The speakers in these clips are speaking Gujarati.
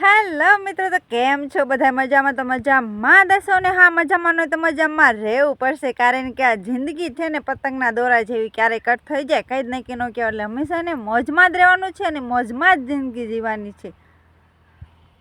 હેલો મિત્રો, તો કેમ છો? બધા મજામાં? તો મજામાં? દસો ને? હા, મજામાં. તો મજામાં રહેવું પડશે, કારણ કે આ જિંદગી છે ને, પતંગના દોરા જેવી ક્યારેય કટ થઈ જાય. કંઈ જ નક્કી ન કહેવાય. એટલે હંમેશા ને મોજમાં જ રહેવાનું છે અને મોજમાં જ જિંદગી જીવવાની છે.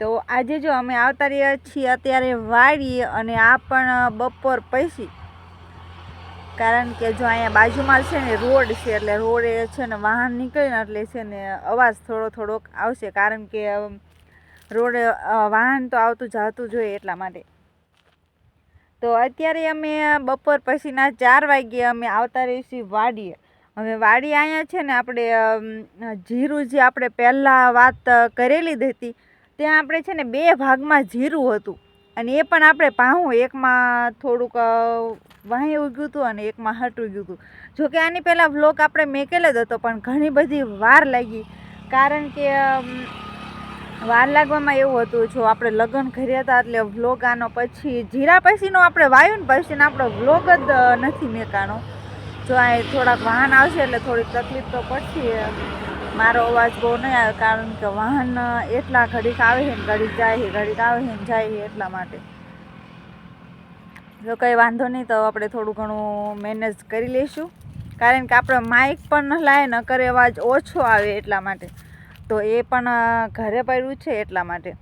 તો આજે જો અમે આવતા રહ્યા છીએ, અત્યારે વાળીએ અને આ પણ બપોર પૈસી કારણ કે જો અહીંયા બાજુમાં છે ને, રોડ છે, એટલે રોડે છે ને, વાહન નીકળે ને એટલે છે ને, અવાજ થોડો થોડોક આવશે. કારણ કે રોડ વાહન તો આવતું જતું જોઈએ એટલા માટે. તો અત્યારે અમે બપોર પછીના ચાર વાગ્યે અમે આવતા રહીશું વાડીએ. હવે વાડી અહીંયા છે ને આપણે જીરું જે આપણે પહેલાં વાત કરેલી જ હતી, ત્યાં આપણે છે ને બે ભાગમાં જીરું હતું. અને એ પણ આપણે પાહું, એકમાં થોડુંક વાહી ઉગ્યું હતું અને એકમાં હટ ઉગ્યું હતું. જોકે આની પહેલાં વ્લોગ આપણે મેકેલો જ હતો, પણ ઘણી બધી વાર લાગી. કારણ કે વાર લાગવામાં એવું હતું, જો આપણે લગ્ન કર્યા હતા એટલે વ્લોગ આનો પછી જીરા પછીનો આપણે વાયુ ને પછીનો આપણો વ્લોગ જ નથી મેકાનો જો આ થોડાક વાહન આવશે એટલે થોડીક તકલીફ તો પડશે. મારો અવાજ બહુ નહીં આવે કારણ કે વાહન એટલા ઘડીક આવે છે ને, ઘડીક જાય છે, ઘડીક આવે છે ને, જાય છે એટલા માટે. જો કંઈ વાંધો નહીં તો આપણે થોડું ઘણું મેનેજ કરી લઈશું. કારણ કે આપણે માઇક પણ લાય ન, કરે અવાજ ઓછો આવે એટલા માટે. તો એ પણ ઘરે પડ્યું છે એટલા માટે.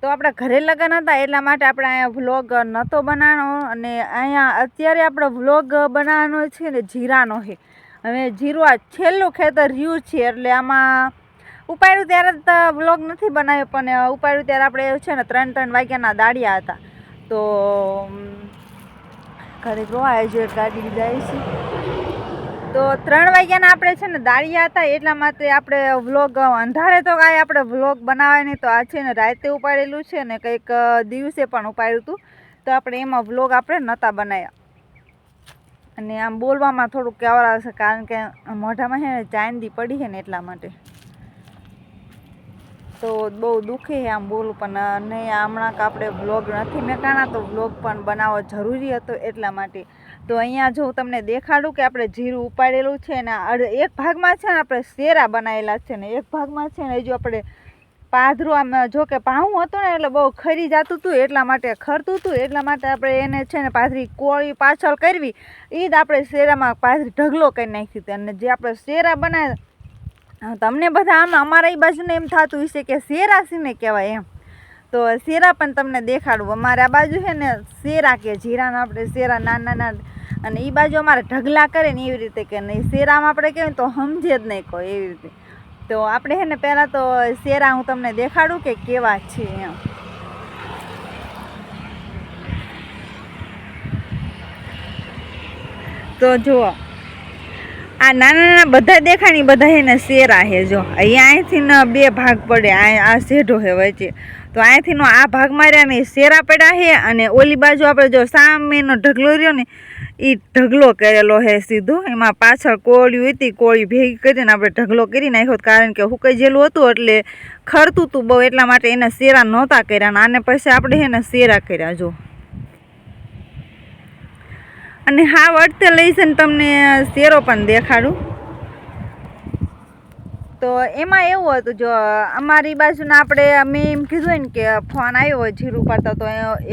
તો આપણા ઘરે લગ્ન હતા એટલા માટે આપણે અહીંયા વ્લોગ નહોતો બનાવવાનો અને અહીંયા અત્યારે આપણો વ્લોગ બનાવવાનો છે ને જીરાનો છે. હવે જીરું આ છેલ્લું ખેતર રહ્યું છે એટલે આમાં ઉપાડ્યું ત્યારે તો વ્લોગ નથી બનાવ્યો, પણ ઉપાડ્યું ત્યારે આપણે છે ને ત્રણ ત્રણ વાગ્યાના દાડિયા હતા. તો ઘરે જોવા આજે ગાડી જાય છે તો ત્રણ વાગ્યાના આપણે છે ને દાળિયા હતા, એટલા માટે આપણે વ્લોગ અંધારે તો કાંઈ આપણે વ્લોગ બનાવે નહીં. તો આ છે ને રાતે ઉપાડેલું છે ને કંઈક દિવસે પણ ઉપાડ્યું હતું. તો આપણે એમાં વ્લોગ આપણે નહોતા બનાવ્યા. અને આમ બોલવામાં થોડુંક કવર આવશે, કારણ કે મોઢામાં છે ને ચાંદી પડી છે ને એટલા માટે. તો બહુ દુઃખી છે આમ બોલું, પણ નહીં, હમણાં આપણે વ્લોગ નથી મેકાણા તો વ્લોગ પણ બનાવવો જરૂરી હતો એટલા માટે. તો અહીંયા જો તમને દેખાડું કે આપણે જીરું ઉપાડેલું છે ને એક ભાગમાં છે ને આપણે શેરા બનાવેલા છે ને એક ભાગમાં છે ને જો આપણે પાધરું આમ જો કે પાહું હતું ને એટલે બહુ ખરી જતું હતું એટલા માટે ખરતું હતું એટલા માટે આપણે એને છે ને પાથરી કોળી પાછળ કરવી. એ જ આપણે શેરામાં પાથરી ઢગલો કરી નાખી હતી. અને જે આપણે શેરા બનાવ્યા તમને બધા આમ અમારા એ બાજુને એમ થતું હશે કે શેરા શીને કહેવાય એમ. તો શેરા પણ તમને દેખાડું. અમારે આ બાજુ છે ને શેરા કે જીરાના, આપણે શેરા નાના નાના અને એ બાજુ અમારે ઢગલા કરે ને એવી રીતે કે નહીં. શેરામાં આપણે કહેવાય તો સમજે જ નહીં કોઈ એવી રીતે. તો આપણે હે ને પહેલાં તો શેરા હું તમને દેખાડું કે કેવા છે એમ. તો જુઓ, આ નાના નાના બધા દેખાય ને બધા એને શેરા હે જો. અહીંયા અહીંથી ને બે ભાગ પડે આ શેઢો હે વચ્ચે. તો અહીંયાથીનો આ ભાગ માર્યા ને ઈ શેરા પડ્યા છે અને ઓલી બાજુ આપણે જો સામેનો ઢગલો રહ્યો ને એ ઢગલો કરેલો છે સીધો. એમાં પાછળ કોળિયું હતી, કોળી ભેગી કરીને આપણે ઢગલો કરી નાખ્યો કારણ કે હુકાઈ જેલું હતું એટલે ખરતું હતું બહુ, એટલા માટે એને શેરા નહોતા કર્યા આને પછી આપણે એને શેરા કર્યા જો. અને હા, વળતે લઈ ને તમને શેરો પણ દેખાડું. તો એમાં એવું હતું, જો અમારી બાજુના આપણે મેં એમ કીધું ને કે ફોન આવ્યો હોય જીરું પાડતા, તો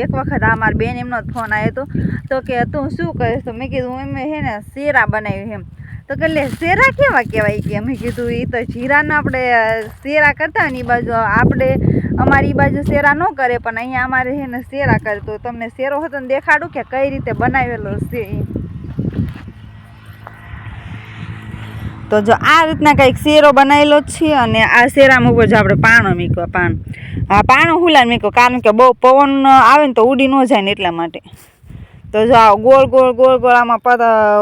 એક વખત આ બેન એમનો જ ફોન આવ્યો હતો. તો કે તું શું કરીશ તો મેં કીધું એમ હે ને શેરા બનાવ્યું એમ. તો કે લે, શેરા કેવા કહેવાય કે? અમે કીધું એ તો જીરાના આપણે શેરા કરતા ને એ બાજુ, આપણે, અમારી બાજુ શેરા ન કરે, પણ અહીંયા અમારે છે ને શેરા કરતો તમને શેરો હતો ને દેખાડું કે કઈ રીતે બનાવેલો છે તો જો આ રીતના કંઈક શેરો બનાવેલો છે અને આ શેરામાં ઉપર જો આપણે પાણો મૂક્યો પાણ આ પાણો હુલાન મીકો, કારણ કે બહુ પવન આવે ને તો ઉડી ન જાય ને એટલા માટે. તો જો આ ગોળ ગોળ ગોળ ગોળ આમાં પત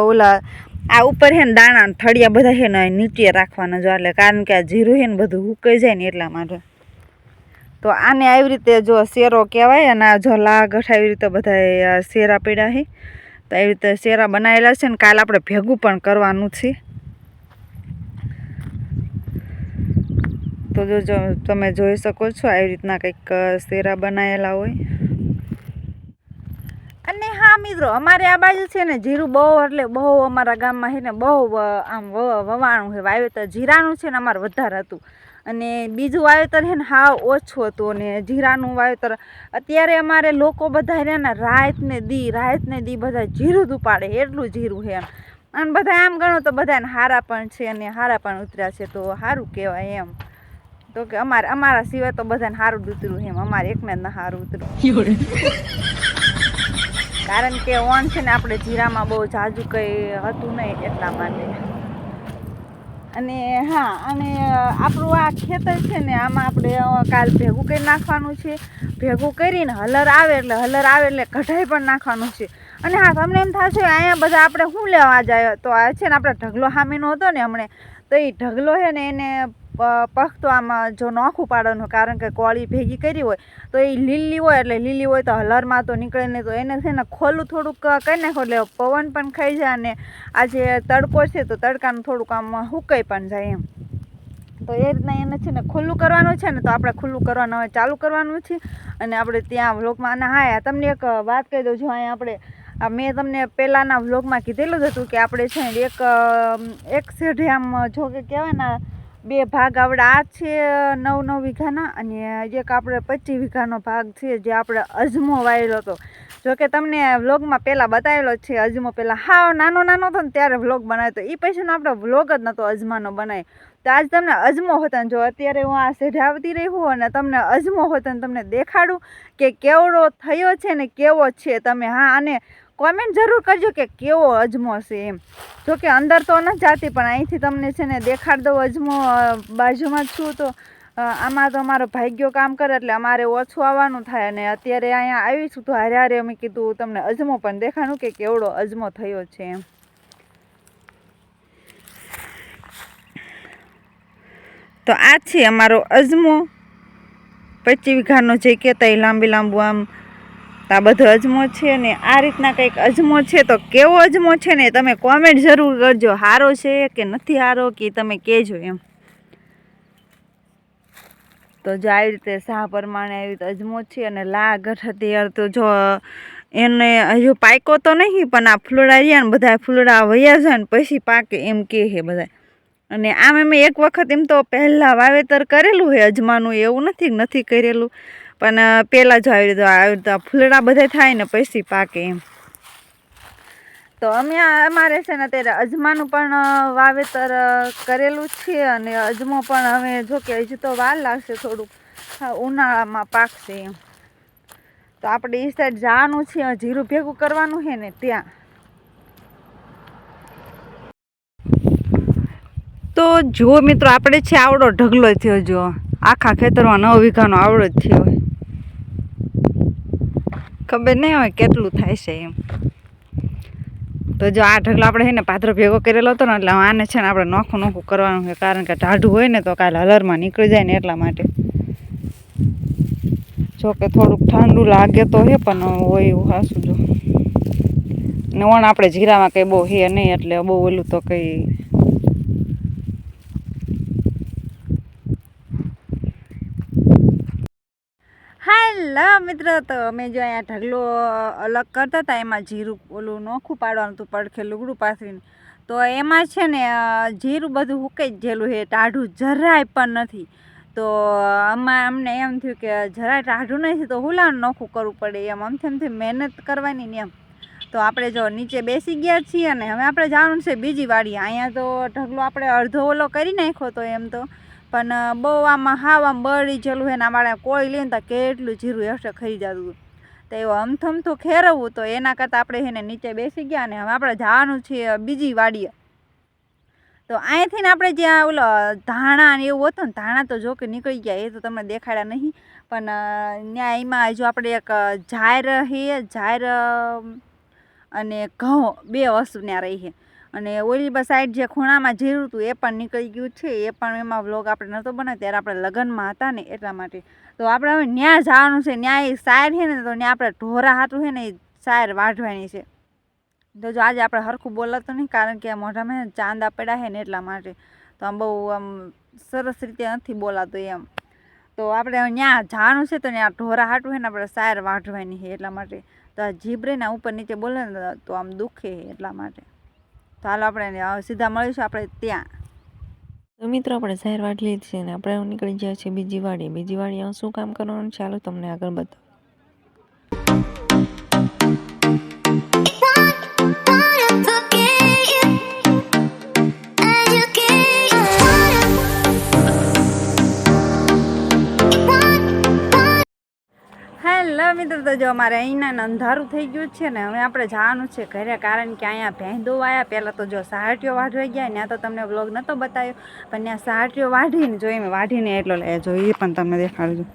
ઓલા, આ ઉપર હે ને દાણા થળિયા બધા હે ને નીચે રાખવાના જો, એટલે કારણ કે આ જીરું છે ને બધું હુકાઈ જાય ને એટલા માટે. તો આને આવી રીતે જો શેરો કહેવાય અને આ જો લાગઠ આવી રીતે બધા શેરા પડ્યા છે તો આવી રીતે શેરા બનાવેલા છે ને કાલે આપણે ભેગું પણ કરવાનું છે. તો જો તમે જોઈ શકો છો આવી રીતના કંઈક શેરા બનાવેલા હોય. અને હા, મિત્રો, અમારે આ બાજુ છે ને જીરું બહુ, એટલે બહુ અમારા ગામમાં છે ને બહુ આમ વવાણું છે, વાવેતર જીરાનું છે ને અમારે વધારે હતું. અને બીજું વાવેતર છે ને હાવ ઓછું હતું અને જીરાનું વાવેતર. અત્યારે અમારે લોકો બધા રહ્યા ને રાત દી રાત ને દી બધા જીરું જ ઉપાડે, એટલું જીરું છે એમ. અને બધા આમ ગણો તો બધાને હારા પણ છે અને હારા પણ ઉતર્યા છે, તો સારું કહેવાય એમ. તો કે અમારે અમારા સિવાય તો બધાને સારું ઉતર્યું એમ. અમારે એકને જ ના સારું ઉતર્યું. કારણ કે ઓન છે ને આપણે જીરામાં બહુ જાજુ કંઈ હતું નહીં એટલા માટે. અને હા અને આપણું આ ખેતર છે ને આમાં આપણે કાલ ભેગું કરી નાખવાનું છે. ભેગું કરીને હલર આવે એટલે હલર આવે એટલે કઢાઈ પણ નાખવાનું છે. અને હા તમને એમ થશે અહીંયા બધા આપણે શું લેવા જાય? તો આ છે ને આપણે ઢગલો સામેનો હતો ને હમણે તો એ ઢગલો છે ને એને પખતો આમાં જો નોખું પાડવાનું કારણ કે કોળી ભેગી કરી હોય, તો એ લીલી હોય, એટલે લીલી હોય તો હલરમાં તો નીકળે નહીં, તો એને છે ને ખોલું થોડુંક કરી નાખો, એટલે પવન પણ ખાઈ જાય અને આ જે તડકો છે, તો તડકાનું થોડુંક આમ હુકાઈ પણ જાય એમ. તો એ રીતના એને છે ને ખુલ્લું કરવાનું છે ને, તો આપણે ખુલ્લું કરવાનું, હવે ચાલુ કરવાનું છે. અને આપણે ત્યાં વ્લોગમાં, અને હા તમને એક વાત કહી દઉં છું અહીંયા આપણે મેં તમને પહેલાંના વ્લોગમાં કીધેલું જ હતું કે આપણે છે ને એક એક સેઢે આમ, જો કે કહેવાય ને બે ભાગ આપણે આ છે નવ નવ વીઘાના અને એક આપણે પચીસ વીઘાનો ભાગ છે જે આપણે અજમો વાયેલો હતો. જોકે તમને વ્લોગમાં પહેલાં બતાવેલો છે, અજમો પહેલાં હા, નાનો નાનો હતો ને ત્યારે વ્લોગ બનાવ્યો હતો એ પૈસાનો આપણે વ્લોગ જ નહોતો અજમાનો બનાવ્યો. તો આજ તમને અજમો હોતા જો અત્યારે હું આ સેઢે આવતી રહી હું અને તમને અજમો હોતા તમને દેખાડું કે કેવડો થયો છે ને કેવો છે તમે. હા, અને કોમેન્ટ જરૂર કરજો કે કેવો અજમો છે એમ. જો કે અંદર તો ન જાતી, પણ અહીંથી તમને છે ને દેખાડ દઉં અજમો બાજુમાં છું તો આમાં તો અમારો ભાગ્યો કામ કરે એટલે અમારે ઓછું આવવાનું થાય અને અત્યારે અહીંયા આવીશું તો હારે હારે અમે કીધું તમને અજમો પણ દેખાડું કે કેવડો અજમો થયો છે એમ. તો આ છે અમારો અજમો. પચી વીઘાનો જે કહેતા એ લાંબી લાંબુ આમ આ બધો અજમો છે ને આ રીતના કંઈક અજમો છે તો કેવો અજમો છે ને તમે કોમેન્ટ જરૂર કરજો. સારો છે કે નથી સારો કે તમે કહેજો એમ. તો જો આવી રીતે શાહ પ્રમાણે આવી રીતે અજમો છે અને લાગઠ તૈયાર તો જો એને હજુ પાક્યો તો નહીં, પણ આ ફૂલડા રહ્યા ને બધા ફૂલડા વયા છે ને પછી પાકે એમ કહે છે બધા અને આમ એમ એક વખત એમ તો પહેલાં વાવેતર કરેલું છે, અજમાનું એવું નથી નથી કરેલું. પણ પહેલાં જ આવી રીતે આવી રીતે ફૂલડા બધા થાય ને પછી પાકે એમ. તો અમે અમારે છે ને અત્યારે અજમાનું પણ વાવેતર કરેલું છે અને અજમો પણ હવે જો કે હજુ તો વાર લાગશે થોડુંક. ઉનાળામાં પાકશે એમ. તો આપણે એ સાઈડ જવાનું છે જીરું ભેગું કરવાનું છે ને ત્યાં. તો જુઓ મિત્રો, આપણે છે, આવડો ઢગલો થયો જો. આખા ખેતરમાં નવ વીઘાનો આવડો જ થયો. ખબર નહીં હોય કેટલું થાય છે એમ. તો જો આ ઢગલો આપણે છે ને પાથરો ભેગો કરેલો હતો ને એટલે આને છે ને આપણે નોખું નોખું કરવાનું છે, કારણ કે ટાઢું હોય ને તો કાલે હલરમાં નીકળી જાય ને એટલા માટે. જો કે થોડુંક ઠંડુ લાગે તો હે, પણ હોય એવું હાસું જો. ને વણ આપણે જીરામાં કંઈ બહુ હે નહીં એટલે બહુ ઓલું તો કંઈ હેલો મિત્રો, તો અમે જો અહીંયા ઢગલો અલગ કરતા હતા. એમાં જીરું ઓલું નોખું પાડવાનું હતું, પડખે લુગડું પાથરીને. તો એમાં છે ને જીરું બધું હુકાઈ જ ગયેલું છે. ટાઢું જરાય પણ નથી. તો આમાં અમને એમ થયું કે જરાય ટાઢું નથી, તો હુલાનું નોખું કરવું પડે એમ. આમથી આમથી મહેનત કરવાની ને એમ. તો આપણે જો નીચે બેસી ગયા છીએ અને હવે આપણે જવાનું છે બીજી વાડી અહીંયા તો ઢગલો આપણે અડધો ઓલો કરી નાખ્યો તો એમ તો. પણ બહુ આમાં હાવ આમ બળી જેલું હે ને અમારે કોઈ લઈને તો કેટલું જીરું હશે ખાઈ જતું તો એવું અમથમથું ખેરવવું તો એના કરતાં આપણે એને નીચે બેસી ગયા ને હવે આપણે જવાનું છે બીજી વાડીએ. તો અહીંથી ને આપણે જ્યાં ઓલો ધાણા ને એવું હતું ને, ધાણા તો જો કે નીકળી ગયા, એ તો તમને દેખાડ્યા નહીં. પણ ત્યાં એમાં હજુ આપણે એક જાહેર હે જાહેર અને ઘઉં બે વસ્તુ ત્યાં રહી છે અને બસ સાઈડ જે ખૂણામાં જીરું હતું એ પણ નીકળી ગયું છે, એ પણ એમાં વ્લોગ આપણે નહોતો બનાવ્યો, ત્યારે આપણે લગ્નમાં હતા ને એટલા માટે. તો આપણે હવે ન્યા જવાનું છે, ન્યા એ સાયર છે ને, તો ત્યાં આપણે ઢોરા હાથું છે ને, એ સાયર વાઢવાની છે. તો જો આજે આપણે હરખું બોલાતું નહીં, કારણ કે મોઢામાં ચાંદ પડ્યા છે ને એટલા માટે. તો આમ બહુ આમ સરસ રીતે નથી બોલાતું એમ. તો આપણે ત્યાં જવાનું છે, તો ત્યાં ઢોરા હાટું છે ને આપણે સાયર વાઢવાની છે એટલા માટે. તો આ જીભ ઉપર નીચે બોલે ને, તો આમ દુખે એટલા માટે. તો હાલો આપણે સીધા મળીશું આપણે ત્યાં. મિત્રો આપણે શહેર વાટ લીધી છે ને આપણે નીકળી ગયા છે બીજી વાડી બીજી વાડીમાં શું કામ કરવાનું ચાલો તમને આગળ બતાવો. હેલો મિત્રો તો જો અમારે અહીંના અંધારું થઈ ગયું છે ને હવે આપણે જવાનું છે ઘરે, કારણ કે અહીંયા ભેંદો આવ્યા પહેલાં તો જો સાહટીઓ વાઢવાઈ ગયા ત્યાં તો તમને બ્લોગ નહોતો બતાવ્યો. પણ ત્યાં સાહટીઓ વાઢીને જોઈએ વાઢીને એટલો લે જો, એ પણ તમને દેખાડજો.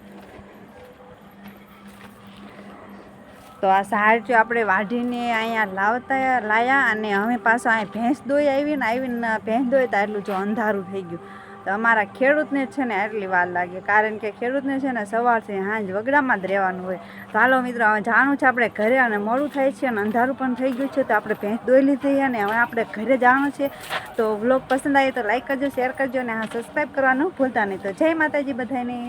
તો આ સાહટીઓ આપણે વાઢીને અહીંયા લાવતા લાયા અને હવે પાછો અહીં ભેંસ દોઈ આવીને આવીને ભેંસ દોઈતા એટલું જો અંધારું થઈ ગયું. તો અમારા ખેડૂતને છે ને એટલી વાર લાગે. કારણ કે ખેડૂતને છે ને સવારથી હાંજ વગડામાં જ રહેવાનું હોય. તો હાલો મિત્રો, હવે જાણું છે આપણે ઘરે અને મોડું થાય છે અને અંધારું પણ થઈ ગયું છે, તો આપણે ભેંસ દોઈ લીધી અને હવે આપણે ઘરે જવાનું છે. તો વ્લોગ પસંદ આવે તો લાઈક કરજો, શેર કરજો અને હા, સબસ્ક્રાઈબ કરવાનું ભૂલતા નહીં. તો જય માતાજી બધાને.